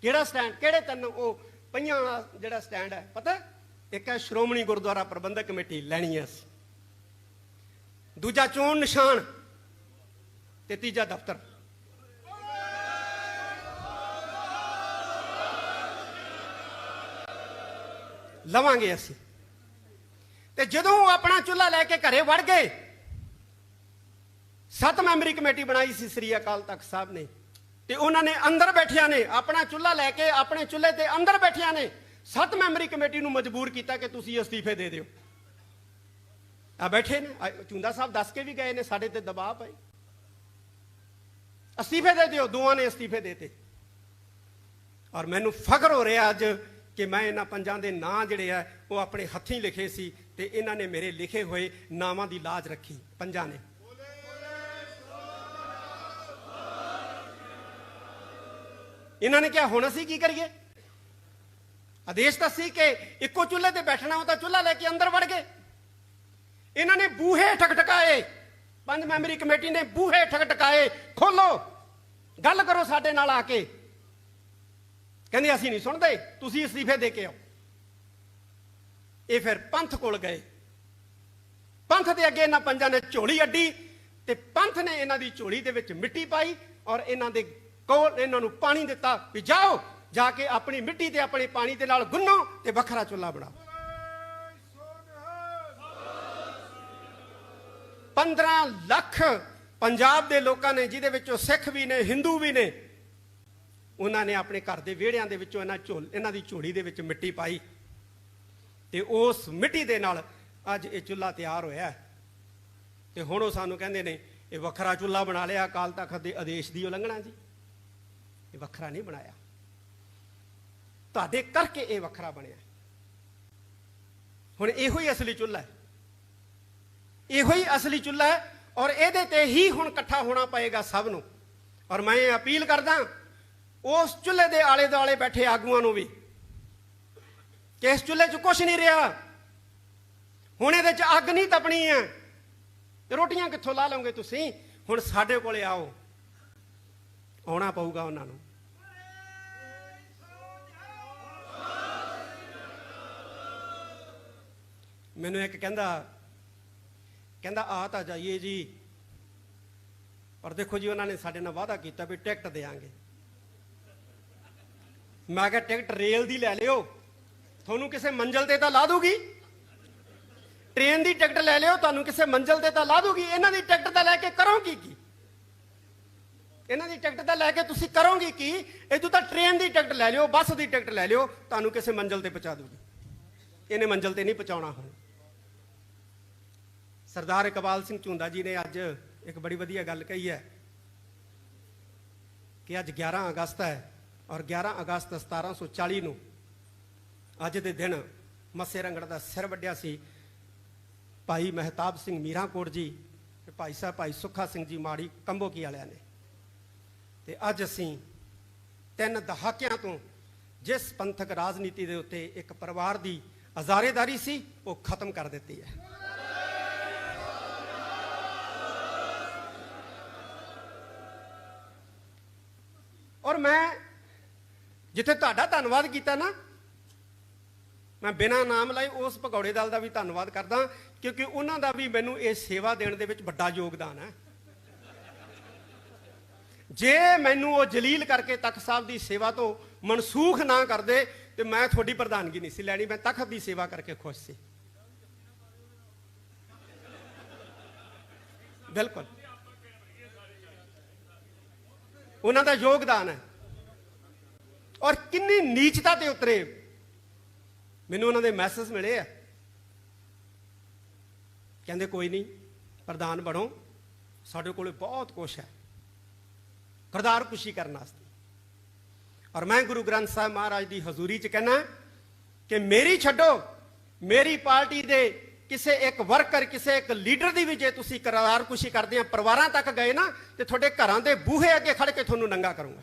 ਕਿਹੜਾ ਸਟੈਂਡ ਕਿਹੜੇ ਤਿੰਨ ਉਹ ਪਹੀਆਂ ਵਾਲਾ ਜਿਹੜਾ ਸਟੈਂਡ ਹੈ, ਪਤਾ? ਇੱਕ ਹੈ ਸ਼੍ਰੋਮਣੀ ਗੁਰਦੁਆਰਾ ਪ੍ਰਬੰਧਕ ਕਮੇਟੀ, ਲੈਣੀ ਹੈ ਦੂਜਾ ਚੋਣ ਨਿਸ਼ਾਨ ਤੇ ਤੀਜਾ ਦਫ਼ਤਰ। ਲਵਾਂਗੇ ਅਸੀਂ। ਤੇ ਜਦੋਂ ਉਹ ਆਪਣਾ ਚੁੱਲ੍ਹਾ ਲੈ ਕੇ ਘਰੇ ਵੜ ਗਏ, ਸੱਤ ਮੈਂਬਰੀ ਕਮੇਟੀ ਬਣਾਈ ਸੀ ਸ੍ਰੀ ਅਕਾਲ ਤਖਤ ਸਾਹਿਬ ਨੇ। ਤੇ ਉਹਨਾਂ ਨੇ ਅੰਦਰ ਬੈਠਿਆਂ ਨੇ ਆਪਣਾ ਚੁੱਲ੍ਹਾ ਲੈ ਕੇ ਆਪਣੇ ਚੁੱਲ੍ਹੇ ਤੇ ਅੰਦਰ ਬੈਠਿਆਂ ਨੇ ਸੱਤ ਮੈਂਬਰੀ ਕਮੇਟੀ ਨੂੰ ਮਜਬੂਰ ਕੀਤਾ ਕਿ ਤੁਸੀਂ ਅਸਤੀਫੇ ਦੇ ਦਿਓ। ਆ ਬੈਠੇ ਨੇ। ਆ ਚੁੰਦਾ ਸਾਹਿਬ ਦੱਸ ਕੇ ਵੀ ਗਏ ਨੇ, ਸਾਡੇ ਤੇ ਦਬਾਅ ਪਾਈ ਅਸਤੀਫੇ ਦੇ ਦਿਓ, ਦੋਵਾਂ ਨੇ ਅਸਤੀਫੇ ਦੇਤੇ। ਔਰ ਮੈਨੂੰ ਫਖਰ ਹੋ ਰਿਹਾ ਅੱਜ ਕਿ ਮੈਂ ਇਹਨਾਂ ਪੰਜਾਂ ਦੇ ਨਾਂ ਜਿਹੜੇ ਆ, ਉਹ ਆਪਣੇ ਹੱਥੀਂ ਲਿਖੇ ਸੀ ਤੇ ਇਹਨਾਂ ਨੇ ਮੇਰੇ ਲਿਖੇ ਹੋਏ ਨਾਵਾਂ ਦੀ ਲਾਜ ਰੱਖੀ, ਪੰਜਾਂ ਨੇ। ਇਹਨਾਂ ਨੇ ਕਿਹਾ, ਹੁਣ ਅਸੀਂ ਕੀ ਕਰੀਏ? ਆਦੇਸ਼ ਤਾਂ ਸੀ ਕਿ ਇੱਕੋ ਚੁੱਲ੍ਹੇ ਤੇ ਬੈਠਣਾ ਉਹ ਤਾਂ ਚੁੱਲ੍ਹਾ ਲੈ ਕੇ ਅੰਦਰ ਵੜ ਗਏ। ਇਹਨਾਂ ਨੇ ਬੂਹੇ ਠਕਠਕਾਏ। ਪੰਜ ਮੈਂਬਰੀ ਕਮੇਟੀ ਨੇ ਬੂਹੇ ਠਕਠਕਾਏ। ਖੋਲੋ। ਗੱਲ ਕਰੋ ਸਾਡੇ ਨਾਲ ਆ ਕੇ। ਕਹਿੰਦੇ, ਅਸੀਂ ਨਹੀਂ ਸੁਣਦੇ। ਤੁਸੀਂ ਅਸਤੀਫੇ ਦੇ ਕੇ ਆਓ। ਇਹ ਫਿਰ ਪੰਥ ਕੋਲ ਗਏ। ਪੰਥ ਦੇ ਅੱਗੇ ਇਹਨਾਂ ਪੰਜਾਂ ਨੇ ਝੋਲੀ ਅੱਡੀ ਤੇ ਪੰਥ ਨੇ ਇਹਨਾਂ ਦੀ ਝੋਲੀ ਦੇ ਵਿੱਚ ਮਿੱਟੀ ਪਾਈ ਔਰ ਇਹਨਾਂ ਦੇ ਕੋਲ ਇਹਨਾਂ ਨੂੰ ਪਾਣੀ ਦਿੱਤਾ ਵੀ ਜਾਓ, ਜਾ ਕੇ ਆਪਣੀ ਮਿੱਟੀ ਤੇ ਆਪਣੇ ਪਾਣੀ ਦੇ ਨਾਲ ਗੁੰਨੋ ਤੇ ਵੱਖਰਾ ਚੁੱਲ੍ਹਾ ਬਣਾਓ। 15 ਲੱਖ ਪੰਜਾਬ ਦੇ ਲੋਕਾਂ ਨੇ, ਜਿਹਦੇ ਵਿੱਚੋਂ ਸਿੱਖ ਵੀ ਨੇ, ਹਿੰਦੂ ਵੀ ਨੇ ਉਹਨਾਂ ਨੇ ਆਪਣੇ ਘਰ ਦੇ ਵਿਹੜਿਆਂ ਦੇ ਵਿੱਚੋਂ ਇਹਨਾਂ ਝੋਲ, ਇਹਨਾਂ ਦੀ ਝੋਲੀ ਦੇ ਵਿੱਚ ਮਿੱਟੀ ਪਾਈ। ਤੇ ਉਸ ਮਿੱਟੀ ਦੇ ਨਾਲ ਅੱਜ ਇਹ ਚੁੱਲ੍ਹਾ ਤਿਆਰ ਹੋਇਆ ਹੈ। ਤੇ ਹੁਣ ਉਹ ਸਾਨੂੰ ਕਹਿੰਦੇ ਨੇ, ਇਹ ਵੱਖਰਾ ਚੁੱਲ੍ਹਾ ਬਣਾ ਲਿਆ, ਅਕਾਲ ਤਖਤ ਦੇ ਆਦੇਸ਼ ਦੀ ਉਲੰਘਣਾ ਜੀ। ਇਹ ਵੱਖਰਾ ਨਹੀਂ ਬਣਾਇਆ। ਤੁਹਾਡੇ ਕਰਕੇ ਇਹ ਵੱਖਰਾ ਬਣਿਆ। ਹੁਣ ਇਹੋ ਹੀ ਅਸਲੀ ਚੁੱਲ੍ਹਾ ਹੈ। ਇਹੋ ਹੀ ਅਸਲੀ ਚੁੱਲ੍ਹਾ ਹੈ ਔਰ ਇਹਦੇ ਤੇ ਹੀ ਹੁਣ ਇਕੱਠਾ ਹੋਣਾ ਪਏਗਾ ਸਭ ਨੂੰ। ਔਰ ਮੈਂ ਇਹ ਅਪੀਲ ਕਰਦਾ ਉਸ ਚੁੱਲ੍ਹੇ ਦੇ ਆਲੇ ਦੁਆਲੇ ਬੈਠੇ ਆਗੂਆਂ ਨੂੰ ਵੀ। ਕਿ ਇਸ ਚੁੱਲ੍ਹੇ 'ਚ ਕੁਝ ਨਹੀਂ ਰਿਹਾ। ਹੁਣ ਇਹਦੇ 'ਚ ਅੱਗ ਨਹੀਂ ਤਪਣੀ ਹੈ। ਤੇ ਰੋਟੀਆਂ ਕਿੱਥੋਂ ਲਾ ਲਓਗੇ ਤੁਸੀਂ? ਹੁਣ ਸਾਡੇ ਕੋਲੇ ਆਓ। ਆਉਣਾ ਪਊਗਾ ਉਹਨਾਂ ਨੂੰ। ਮੈਨੂੰ ਇੱਕ ਕਹਿੰਦਾ ਕਹਿੰਦਾ, ਆ ਤਾਂ ਜਾਈਏ ਜੀ। ਪਰ ਦੇਖੋ ਜੀ, ਉਹਨਾਂ ਨੇ ਸਾਡੇ ਨਾਲ ਵਾਅਦਾ ਕੀਤਾ ਵੀ ਟਿਕਟ ਦੇਾਂਗੇ ਮੈਂ ਕਿਹਾ, ਟਿਕਟ ਰੇਲ ਦੀ ਲੈ ਲਿਓ। ਤੁਹਾਨੂੰ ਕਿਸੇ ਮੰਜ਼ਲ ਤੇ ਤਾਂ ਲਾ ਦੂਗੀ? ਟ੍ਰੇਨ ਦੀ ਟਿਕਟ ਲੈ ਲਿਓ, ਤੁਹਾਨੂੰ ਕਿਸੇ ਮੰਜ਼ਲ ਤੇ ਤਾਂ ਲਾ ਦੂਗੀ? ਇਹਨਾਂ ਦੀ ਟਿਕਟ ਤਾਂ ਲੈ ਕੇ ਕਰੋਗੇ ਕੀ ਇਹਨਾਂ ਦੀ ਟਿਕਟ ਤਾਂ ਲੈ ਕੇ ਤੁਸੀਂ ਕਰੋਗੇ ਕੀ ਇਦੋਂ ਤਾਂ ਟ੍ਰੇਨ ਦੀ ਟਿਕਟ ਲੈ ਲਿਓ, ਬੱਸ ਦੀ ਟਿਕਟ ਲੈ ਲਿਓ, ਤੁਹਾਨੂੰ ਕਿਸੇ ਮੰਜ਼ਲ ਤੇ ਪਹੁੰਚਾ ਦੂਗੀ। ਇਹਨੇ ਮੰਜ਼ਲ ਤੇ ਨਹੀਂ ਪਹੁੰਚਾਉਣਾ ਹੁਣ। ਸਰਦਾਰ ਇਕਬਾਲ ਸਿੰਘ ਝੁੰਦਾ ਜੀ ਨੇ ਅੱਜ ਇੱਕ ਬੜੀ ਵਧੀਆ ਗੱਲ ਕਹੀ ਹੈ ਕਿ ਅੱਜ 11 ਅਗਸਤ ਹੈ। ਔਰ 11 ਅਗਸਤ 1740 ਨੂੰ ਅੱਜ ਦੇ ਦਿਨ ਮੱਸੇ ਰੰਗੜ ਦਾ ਸਿਰ ਵੱਢਿਆ ਸੀ ਭਾਈ ਮਹਿਤਾਬ ਸਿੰਘ ਮੀਰਾਂਕੋਟ ਜੀ ਤੇ ਭਾਈ ਸਾਹਿਬ ਭਾਈ ਸੁੱਖਾ ਸਿੰਘ ਜੀ ਮਾੜੀ ਕੰਬੋਕੀ ਵਾਲਿਆਂ ਨੇ। ਤੇ ਅੱਜ ਅਸੀਂ ਤਿੰਨ ਦਹਾਕਿਆਂ ਤੋਂ ਜਿਸ ਪੰਥਕ ਰਾਜਨੀਤੀ ਦੇ ਉੱਤੇ ਇੱਕ ਪਰਿਵਾਰ ਦੀ ਅਜ਼ਾਰੇਦਾਰੀ ਸੀ, ਉਹ ਖਤਮ ਕਰ ਦਿੱਤੀ ਹੈ। ਔਰ ਮੈਂ ਜਿੱਥੇ ਤੁਹਾਡਾ ਧੰਨਵਾਦ ਕੀਤਾ ਨਾ, ਮੈਂ ਬਿਨਾਂ ਨਾਮ ਲਾਏ ਉਸ ਭਗੌੜੇ ਦਲ ਦਾ ਵੀ ਧੰਨਵਾਦ ਕਰਦਾ, ਕਿਉਂਕਿ ਉਹਨਾਂ ਦਾ ਵੀ ਮੈਨੂੰ ਇਹ ਸੇਵਾ ਦੇਣ ਦੇ ਵਿੱਚ ਵੱਡਾ ਯੋਗਦਾਨ ਹੈ। ਜੇ ਮੈਨੂੰ ਉਹ ਜਲੀਲ ਕਰਕੇ ਤਖਤ ਸਾਹਿਬ ਦੀ ਸੇਵਾ ਤੋਂ ਮਨਸੂਖ ਨਾ ਕਰਦੇ, ਤੇ ਮੈਂ ਤੁਹਾਡੀ ਪ੍ਰਧਾਨਗੀ ਨਹੀਂ ਸੀ ਲੈਣੀ, ਮੈਂ ਤਖਤ ਦੀ ਸੇਵਾ ਕਰਕੇ ਖੁਸ਼ ਸੀ। ਬਿਲਕੁਲ। ਉਹਨਾਂ ਦਾ ਯੋਗਦਾਨ ਹੈ। ਔਰ ਕਿੰਨੀ ਨੀਚਤਾ ਤੇ ਉਤਰੇ। ਮੈਨੂੰ ਉਹਨਾਂ ਦੇ ਮੈਸੇਜ ਮਿਲੇ ਆ। ਕਹਿੰਦੇ, ਕੋਈ ਨਹੀਂ, ਪ੍ਰਧਾਨ ਬਣੋ। ਸਾਡੇ ਕੋਲੇ ਬਹੁਤ ਕੁਛ ਹੈ। ਕਰਦਾਰ ਖੁਸ਼ੀ ਕਰਨ ਵਾਸਤੇ। ਔਰ ਮੈਂ ਗੁਰੂ ਗ੍ਰੰਥ ਸਾਹਿਬ ਮਹਾਰਾਜ ਦੀ ਹਜ਼ੂਰੀ 'ਚ ਕਹਿਣਾ ਕਿ ਮੇਰੀ ਛੱਡੋ। ਮੇਰੀ ਪਾਰਟੀ ਦੇ ਕਿਸੇ ਇੱਕ ਵਰਕਰ, ਕਿਸੇ ਇੱਕ ਲੀਡਰ ਦੀ ਵੀ ਜੇ ਤੁਸੀਂ ਕਰਦਾਰ ਖੁਸ਼ੀ ਕਰਦੇ ਆ, ਪਰਿਵਾਰਾਂ ਤੱਕ ਗਏ ਨਾ, ਤੇ ਤੁਹਾਡੇ ਘਰਾਂ ਦੇ ਬੂਹੇ ਅੱਗੇ ਖੜ ਕੇ ਤੁਹਾਨੂੰ ਨੰਗਾ ਕਰੂੰਗਾ।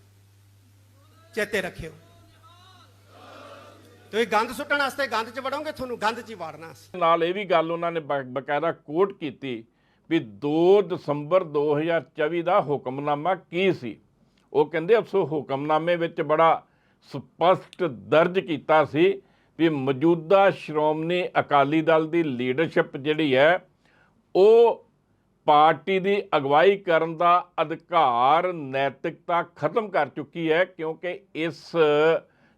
ਚੇਤੇ ਰੱਖਿਓ। ਤੁਸੀਂ ਗੰਦ ਸੁੱਟਣ ਵਾਸਤੇ ਗੰਦ 'ਚ ਵੜੋਗੇ, ਤੁਹਾਨੂੰ ਗੰਦ 'ਚ ਹੀ ਵਾੜਨਾ ਨਾਲ ਇਹ ਵੀ ਗੱਲ ਉਹਨਾਂ ਨੇ ਬ- ਬਕਾਇਦਾ ਕੋਟ ਕੀਤੀ ਵੀ 2 ਦਸੰਬਰ 2024 ਦਾ ਹੁਕਮਨਾਮਾ ਕੀ ਸੀ? ਉਹ ਕਹਿੰਦੇ ਅਫਸੋ ਹੁਕਮਨਾਮੇ ਵਿੱਚ ਬੜਾ ਸਪਸ਼ਟ ਦਰਜ ਕੀਤਾ ਸੀ ਵੀ ਮੌਜੂਦਾ ਸ਼੍ਰੋਮਣੀ ਅਕਾਲੀ ਦਲ ਦੀ ਲੀਡਰਸ਼ਿਪ ਜਿਹੜੀ ਹੈ, ਉਹ ਪਾਰਟੀ ਦੀ ਅਗਵਾਈ ਕਰਨ ਦਾ ਅਧਿਕਾਰ ਨੈਤਿਕਤਾ ਖਤਮ ਕਰ ਚੁੱਕੀ ਹੈ ਕਿਉਂਕਿ ਇਸ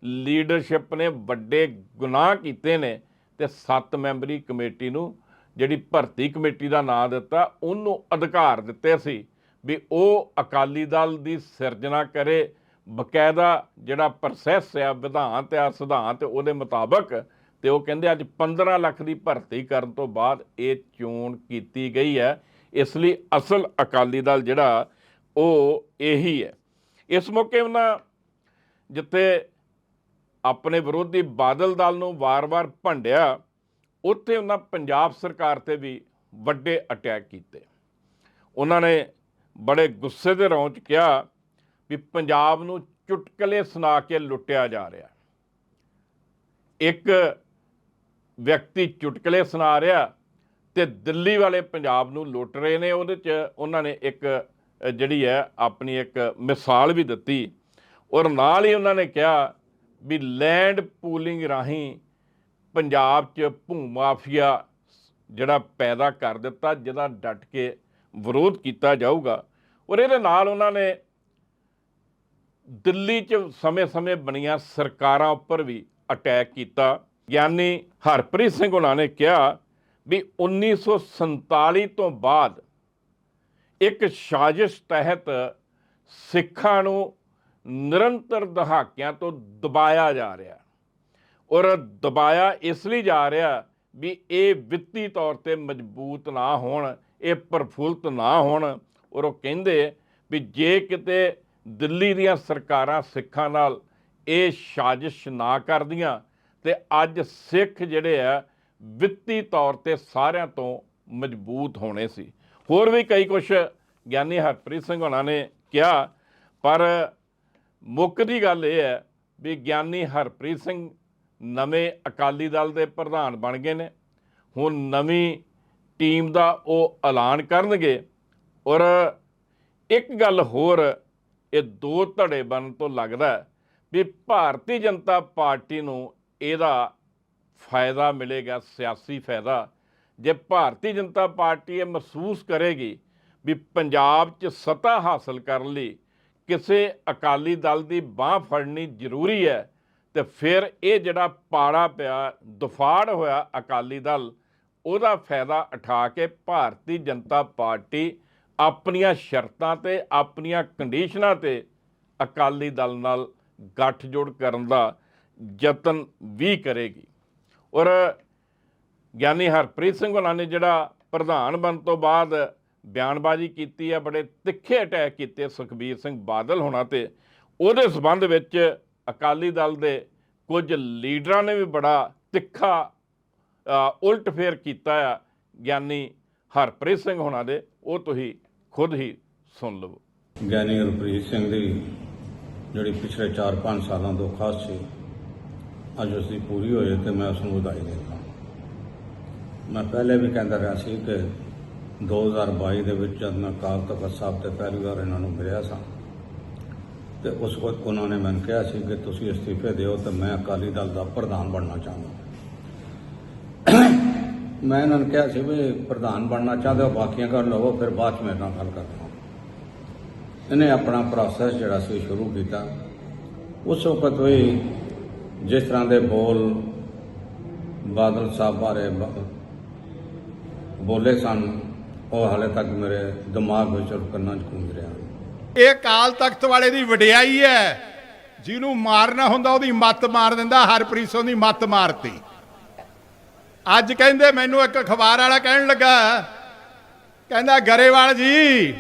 ਲੀਡਰਸ਼ਿਪ ਨੇ ਵੱਡੇ ਗੁਨਾਹ ਕੀਤੇ ਨੇ ਤੇ 7 ਮੈਂਬਰੀ ਕਮੇਟੀ ਨੂੰ ਜਿਹੜੀ ਭਰਤੀ ਕਮੇਟੀ ਦਾ ਨਾਂ ਦਿੱਤਾ, ਉਹਨੂੰ ਅਧਿਕਾਰ ਦਿੱਤੇ ਸੀ ਵੀ ਉਹ ਅਕਾਲੀ ਦਲ ਦੀ ਸਿਰਜਣਾ ਕਰੇ। ਬਕਾਇਦਾ ਜਿਹੜਾ ਪ੍ਰੋਸੈਸ ਆ, ਵਿਧਾਨ ਆ, ਸਿਧਾਂਤ ਉਹਦੇ ਮੁਤਾਬਕ ਤੇ ਉਹ ਕਹਿੰਦੇ ਅੱਜ 15 ਲੱਖ ਦੀ ਭਰਤੀ ਕਰਨ ਤੋਂ ਬਾਅਦ ਇਹ ਚੋਣ ਕੀਤੀ ਗਈ ਹੈ। ਇਸ ਲਈ ਅਸਲ ਅਕਾਲੀ ਦਲ ਜਿਹੜਾ, ਉਹ ਇਹੀ ਹੈ। ਇਸ ਮੌਕੇ ਉਹਨਾਂ ਜਿੱਥੇ ਆਪਣੇ ਵਿਰੋਧੀ ਬਾਦਲ ਦਲ ਨੂੰ ਵਾਰ-ਵਾਰ ਭੰਡਿਆ, ਉੱਥੇ ਉਹਨਾਂ ਪੰਜਾਬ ਸਰਕਾਰ ਤੇ ਵੀ ਵੱਡੇ ਅਟੈਕ ਕੀਤੇ। ਉਹਨਾਂ ਨੇ ਬੜੇ ਗੁੱਸੇ ਦੇ ਰੌਂ ਚ ਕਿਹਾ ਵੀ ਪੰਜਾਬ ਨੂੰ ਚੁਟਕਲੇ ਸੁਣਾ ਕੇ ਲੁੱਟਿਆ ਜਾ ਰਿਹਾ। ਇੱਕ ਵਿਅਕਤੀ ਚੁਟਕਲੇ ਸੁਣਾ ਰਿਹਾ ਤੇ ਦਿੱਲੀ ਵਾਲੇ ਪੰਜਾਬ ਨੂੰ ਲੁੱਟ ਰਹੇ ਨੇ। ਉਹਦੇ 'ਚ ਉਹਨਾਂ ਨੇ ਇੱਕ ਜਿਹੜੀ ਹੈ, ਆਪਣੀ ਇੱਕ ਮਿਸਾਲ ਵੀ ਦਿੱਤੀ। ਔਰ ਨਾਲ ਹੀ ਉਹਨਾਂ ਨੇ ਕਿਹਾ ਵੀ ਲੈਂਡ ਪੂਲਿੰਗ ਰਾਹੀਂ ਪੰਜਾਬ 'ਚ ਭੂ ਮਾਫੀਆ ਜਿਹੜਾ ਪੈਦਾ ਕਰ ਦਿੱਤਾ, ਜਿਹਦਾ ਡਟ ਕੇ ਵਿਰੋਧ ਕੀਤਾ ਜਾਊਗਾ। ਔਰ ਇਹਦੇ ਨਾਲ ਉਹਨਾਂ ਨੇ ਦਿੱਲੀ 'ਚ ਸਮੇਂ-ਸਮੇਂ ਬਣੀਆਂ ਸਰਕਾਰਾਂ ਉੱਪਰ ਵੀ ਅਟੈਕ ਕੀਤਾ। ਗਿਆਨੀ ਹਰਪ੍ਰੀਤ ਸਿੰਘ ਉਹਨਾਂ ਨੇ ਕਿਹਾ ਵੀ 1947 ਤੋਂ ਬਾਅਦ ਇੱਕ ਸਾਜ਼ਿਸ਼ ਤਹਿਤ ਸਿੱਖਾਂ ਨੂੰ ਨਿਰੰਤਰ ਦਹਾਕਿਆਂ ਤੋਂ ਦਬਾਇਆ ਜਾ ਰਿਹਾ ਔਰ ਦਬਾਇਆ ਇਸ ਲਈ ਜਾ ਰਿਹਾ ਵੀ ਇਹ ਵਿੱਤੀ ਤੌਰ ਤੇ ਮਜ਼ਬੂਤ ਨਾ ਹੋਣ, ਇਹ ਪ੍ਰਫੁੱਲਤ ਨਾ ਹੋਣ ਔਰ ਉਹ ਕਹਿੰਦੇ ਵੀ ਜੇ ਕਿਤੇ ਦਿੱਲੀ ਦੀਆਂ ਸਰਕਾਰਾਂ ਸਿੱਖਾਂ ਨਾਲ ਇਹ ਸਾਜ਼ਿਸ਼ ਨਾ ਕਰਦੀਆਂ ਤੇ ਅੱਜ ਸਿੱਖ ਜਿਹੜੇ ਆ ਵਿੱਤੀ ਤੌਰ ਤੇ ਸਾਰਿਆਂ ਤੋਂ ਮਜ਼ਬੂਤ ਹੋਣੇ ਸੀ। ਹੋਰ ਵੀ ਕਈ ਕੁਝ ਗਿਆਨੀ ਹਰਪ੍ਰੀਤ ਸਿੰਘ ਹੋਣਾ ਨੇ ਕਿਹਾ, ਪਰ ਮੁੱਖ ਦੀ ਗੱਲ ਇਹ ਹੈ ਵੀ ਗਿਆਨੀ ਹਰਪ੍ਰੀਤ ਸਿੰਘ ਨਵੇਂ ਅਕਾਲੀ ਦਲ ਦੇ ਪ੍ਰਧਾਨ ਬਣ ਗਏ ਨੇ। ਹੁਣ ਨਵੀਂ ਟੀਮ ਦਾ ਉਹ ਐਲਾਨ ਕਰਨਗੇ। ਔਰ ਇੱਕ ਗੱਲ ਹੋਰ, ਇਹ ਦੋ ਧੜੇ ਬਣਨ ਤੋਂ ਲੱਗਦਾ ਵੀ ਭਾਰਤੀ ਜਨਤਾ ਪਾਰਟੀ ਨੂੰ ਇਹਦਾ ਫਾਇਦਾ ਮਿਲੇਗਾ, ਸਿਆਸੀ ਫਾਇਦਾ। ਜੇ ਭਾਰਤੀ ਜਨਤਾ ਪਾਰਟੀ ਇਹ ਮਹਿਸੂਸ ਕਰੇਗੀ ਵੀ ਪੰਜਾਬ 'ਚ ਸੱਤਾ ਹਾਸਲ ਕਰਨ ਲਈ ਕਿਸੇ ਅਕਾਲੀ ਦਲ ਦੀ ਬਾਹ ਫੜਨੀ ਜ਼ਰੂਰੀ ਹੈ, ਤੇ ਫਿਰ ਇਹ ਜਿਹੜਾ ਪਾੜਾ ਪਿਆ, ਦੁਫਾੜ ਹੋਇਆ ਅਕਾਲੀ ਦਲ, ਉਹਦਾ ਫਾਇਦਾ ਉਠਾ ਕੇ ਭਾਰਤੀ ਜਨਤਾ ਪਾਰਟੀ ਆਪਣੀਆਂ ਸ਼ਰਤਾਂ ਤੇ, ਆਪਣੀਆਂ ਕੰਡੀਸ਼ਨਾਂ ਤੇ ਅਕਾਲੀ ਦਲ ਨਾਲ ਗੱਠਜੋੜ ਕਰਨ ਦਾ ਯਤਨ ਵੀ ਕਰੇਗੀ। ਔਰ ਗਿਆਨੀ ਹਰਪ੍ਰੀਤ ਸਿੰਘ ਹੋਣਾ ਨੇ ਜਿਹੜਾ ਪ੍ਰਧਾਨ ਬਣ ਤੋਂ ਬਾਅਦ ਬਿਆਨਬਾਜ਼ੀ ਕੀਤੀ ਹੈ ਬੜੇ ਤਿੱਖੇ ਅਟੈਕ ਕੀਤੇ ਸੁਖਬੀਰ ਸਿੰਘ ਬਾਦਲ ਹੋਣਾ ਤੇ। ਉਹਦੇ ਸਬੰਧ ਵਿੱਚ ਅਕਾਲੀ ਦਲ ਦੇ ਕੁਝ ਲੀਡਰਾਂ ਨੇ ਵੀ ਬੜਾ ਤਿੱਖਾ ਉਲਟ ਫੇਰ ਕੀਤਾ ਆ ਗਿਆਨੀ ਹਰਪ੍ਰੀਤ ਸਿੰਘ ਹੋਣਾ ਦੇ। ਉਹ ਤੁਸੀਂ ਖੁਦ ਹੀ ਸੁਣ ਲਵੋ। ਗਿਆਨੀ ਹਰਪ੍ਰੀਤ ਸਿੰਘ ਦੀ ਜਿਹੜੀ ਪਿਛਲੇ 4-5 ਸਾਲਾਂ ਤੋਂ ਖਾਸ ਸੀ ਅੱਜ ਉਸ ਦੀ ਪੂਰੀ ਹੋਏ ਤੇ ਮੈਂ ਉਸ ਨੂੰ ਵਧਾਈ ਦਿੰਦਾ। ਮੈਂ ਪਹਿਲੇ ਵੀ ਕਹਿੰਦਾ ਰਿਹਾ ਸੀ ਕਿ 2022 ਦੇ ਵਿੱਚ ਜਦ ਮੈਂ ਅਕਾਲ ਤਖਤ ਸਾਹਿਬ ਤੇ ਪਹਿਲੀ ਵਾਰ ਇਹਨਾਂ ਨੂੰ ਮਿਲਿਆ ਸਾਂ, ਤੇ ਉਸ ਵਕਤ ਉਹਨਾਂ ਨੇ ਮੈਨੂੰ ਕਿਹਾ ਸੀ ਕਿ ਤੁਸੀਂ ਅਸਤੀਫੇ ਦਿਓ ਤਾਂ ਮੈਂ ਅਕਾਲੀ ਦਲ ਦਾ ਪ੍ਰਧਾਨ ਬਣਨਾ ਚਾਹੁੰਦਾ। ਮੈਂ ਇਹਨਾਂ ਨੂੰ ਕਿਹਾ ਸੀ ਵੀ ਪ੍ਰਧਾਨ ਬਣਨਾ ਚਾਹਦੇ ਹੋ, ਬਾਕੀਆਂ ਕਰ ਲਵੋ, ਫਿਰ ਬਾਅਦ ਚ ਮੇਰੇ ਨਾਲ ਗੱਲ ਕਰਨਾ ਇਹਨੇ ਆਪਣਾ ਪ੍ਰੋਸੈਸ ਜਿਹੜਾ ਸੀ ਸ਼ੁਰੂ ਕੀਤਾ। ਉਸ ਵਕਤ ਵੀ ਜਿਸ ਤਰ੍ਹਾਂ ਦੇ ਬੋਲ ਬਾਦਲ ਸਾਹਿਬ ਬਾਰੇ ਬੋਲੇ ਸਨ, ਉਹ ਹਾਲੇ ਤੱਕ ਮੇਰੇ ਦਿਮਾਗ ਵਿੱਚ ਔਰ ਕੰਨਾਂ 'ਚ ਗੂੰਜ ਰਿਹਾ। ਇਹ ਕਾਲ ਤਖਤ ਵਾਲੇ ਦੀ ਵਡਿਆਈ ਹੈ। ਜਿਹਨੂੰ ਮਾਰਨਾ ਹੁੰਦਾ, ਉਹਦੀ ਮੱਤ ਮਾਰ ਦਿੰਦਾ, ਹਰਪ੍ਰੀਤ ਸਿੰਘ ਦੀ ਮੱਤ ਮਾਰਤੀ। ਅੱਜ ਕਹਿੰਦੇ, ਮੈਨੂੰ ਇੱਕ ਅਖਬਾਰ ਵਾਲਾ ਕਹਿਣ ਲੱਗਾ, ਕਹਿੰਦਾ, ਗਰੇਵਾਲ ਜੀ,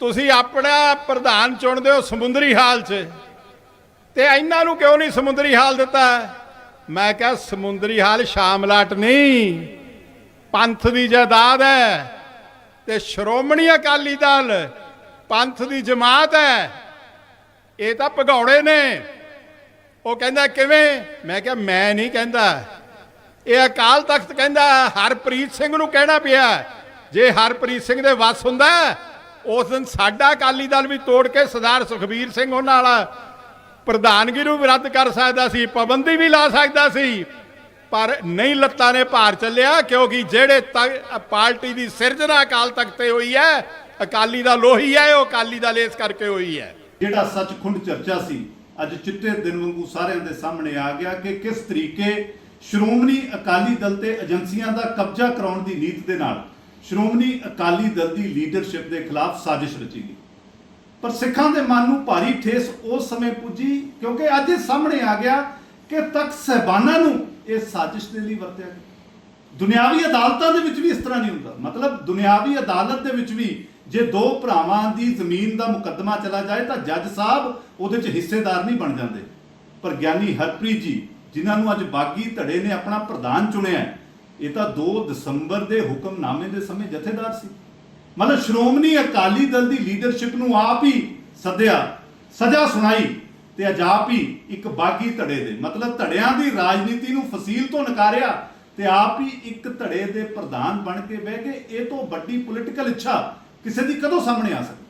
ਤੁਸੀਂ ਆਪਣਾ ਪ੍ਰਧਾਨ ਚੁਣਦੇ ਹੋ ਸਮੁੰਦਰੀ ਹਾਲ 'ਚ। ਤੇ ਇਹਨਾਂ ਨੂੰ ਕਿਉਂ ਨਹੀਂ ਸਮੁੰਦਰੀ ਹਾਲ ਦਿੱਤਾ? ਮੈਂ ਕਿਹਾ, ਸਮੁੰਦਰੀ ਹਾਲ ਸ਼ਾਮਲਾਟ ਨਹੀਂ। ਪੰਥ ਦੀ ਜਾਇਦਾਦ ਹੈ ਤੇ ਸ਼੍ਰੋਮਣੀ ਅਕਾਲੀ ਦਲ ਪੰਥ ਦੀ ਜਮਾਤ ਹੈ। ਇਹ ਤਾਂ ਭਗੌੜੇ ਨੇ। ਉਹ ਕਹਿੰਦਾ, ਕਿਵੇਂ? ਮੈਂ ਕਿਹਾ, ਮੈਂ ਨਹੀਂ ਕਹਿੰਦਾ। ਇਹ ਅਕਾਲ ਤਖਤ ਕਹਿੰਦਾ, ਹਰਪ੍ਰੀਤ ਸਿੰਘ ਨੂੰ ਕਹਿਣਾ ਪਿਆ ਜੇ ਹਰਪ੍ਰੀਤ ਸਿੰਘ ਦੇ ਵੱਸ ਹੁੰਦਾ ਉਸ ਦਿਨ ਸਾਡਾ ਅਕਾਲੀ ਦਲ ਵੀ ਤੋੜ ਕੇ ਸਰਦਾਰ ਸੁਖਬੀਰ ਸਿੰਘ ਉਹਨਾਂ ਵਾਲਾ ਪ੍ਰਧਾਨਗੀ ਨੂੰ ਰੱਦ ਕਰ ਸਕਦਾ ਸੀ, ਪਾਬੰਦੀ ਵੀ ਲਾ ਸਕਦਾ ਸੀ, ਪਰ ਨਹੀਂ ਲੱਤਾਂ ਨੇ ਭਾਰ ਚੱਲਿਆ, ਕਿਉਂਕਿ ਜਿਹੜੇ ਤ- ਪਾਰਟੀ ਦੀ ਸਿਰਜਣਾ ਅਕਾਲ ਤਖਤ ਤੇ ਹੋਈ ਹੈ, ਅਕਾਲੀ ਦਾ ਲੋਹੀ ਹੈ, ਉਹ ਅਕਾਲੀ ਦਲ ਇਸ ਕਰਕੇ ਹੋਈ ਹੈ। ਜਿਹੜਾ ਸੱਚਖੁੰਡ ਚਰਚਾ ਸੀ, ਅੱਜ ਚਿੱਟੇ ਦਿਨ ਵਾਂਗੂ ਸਾਰਿਆਂ ਦੇ ਸਾਹਮਣੇ ਆ ਗਿਆ ਕਿ ਕਿਸ ਤਰੀਕੇ ਸ਼੍ਰੋਮਣੀ ਅਕਾਲੀ ਦਲ ਤੇ ਏਜੰਸੀਆਂ ਦਾ ਕਬਜ਼ਾ ਕਰਾਉਣ ਦੀ ਨੀਤ ਦੇ ਨਾਲ ਸ਼੍ਰੋਮਣੀ ਅਕਾਲੀ ਦਲ ਦੀ ਲੀਡਰਸ਼ਿਪ ਦੇ ਖਿਲਾਫ ਸਾਜ਼ਿਸ਼ ਰਚੀ ਗਈ। ਪਰ ਸਿੱਖਾਂ ਦੇ ਮਨ ਨੂੰ ਭਾਰੀ ਠੇਸ ਉਸ ਸਮੇਂ ਪੁੱਜੀ, ਕਿਉਂਕਿ ਅੱਜ ਇਹ ਸਾਹਮਣੇ ਆ ਗਿਆ ਕਿ ਤਖਤ ਸਹਿਬਾਨਾਂ ਨੂੰ ਇਹ ਸਾਜ਼ਿਸ਼ ਦੇ ਲਈ ਵਰਤਿਆ ਗਿਆ। ਦੁਨਿਆਵੀ ਅਦਾਲਤਾਂ ਦੇ ਵਿੱਚ ਵੀ ਇਸ ਤਰ੍ਹਾਂ ਨਹੀਂ ਹੁੰਦਾ। ਮਤਲਬ ਦੁਨਿਆਵੀ ਅਦਾਲਤ ਦੇ ਵਿੱਚ ਵੀ ਜੇ ਦੋ ਭਰਾਵਾਂ ਦੀ ਜ਼ਮੀਨ ਦਾ ਮੁਕੱਦਮਾ ਚਲਾ ਜਾਏ ਤਾਂ ਜੱਜ ਸਾਹਿਬ ਉਹਦੇ 'ਚ ਹਿੱਸੇਦਾਰ ਨਹੀਂ ਬਣ ਜਾਂਦੇ। ਪਰ ਗਿਆਨੀ ਹਰਪ੍ਰੀਤ ਜੀ, ਜਿਨ੍ਹਾਂ ਨੂੰ ਅੱਜ ਬਾਗੀ ਧੜੇ ਨੇ ਆਪਣਾ ਪ੍ਰਧਾਨ ਚੁਣਿਆ ਇਹ ਤਾਂ 2 ਦਸੰਬਰ ਦੇ ਹੁਕਮਨਾਮੇ ਦੇ ਸਮੇਂ ਜਥੇਦਾਰ ਸੀ। ਮਤਲਬ ਸ਼੍ਰੋਮਣੀ ਅਕਾਲੀ ਦਲ ਦੀ ਲੀਡਰਸ਼ਿਪ ਨੂੰ ਆਪ ਹੀ ਸੱਦਿਆ, ਸਜ਼ਾ ਸੁਣਾਈ ਤੇ ਅੱਜ ਆਪ ਹੀ ਇੱਕ ਬਾਗੀ ਧੜੇ ਦੇ, ਮਤਲਬ ਧੜਿਆਂ ਦੀ ਰਾਜਨੀਤੀ ਨੂੰ ਫਸੀਲ ਤੋਂ ਨਕਾਰਿਆ ਤੇ ਆਪ ਹੀ ਇੱਕ ਧੜੇ ਦੇ ਪ੍ਰਧਾਨ ਬਣ ਕੇ ਬਹਿ ਕੇ ਇਹ ਤੋਂ ਵੱਡੀ ਪੋਲੀਟੀਕਲ ਇੱਛਾ ਕਿਸੇ ਦੀ ਕਦੋਂ ਸਾਹਮਣੇ ਆ ਸਕਦੀ?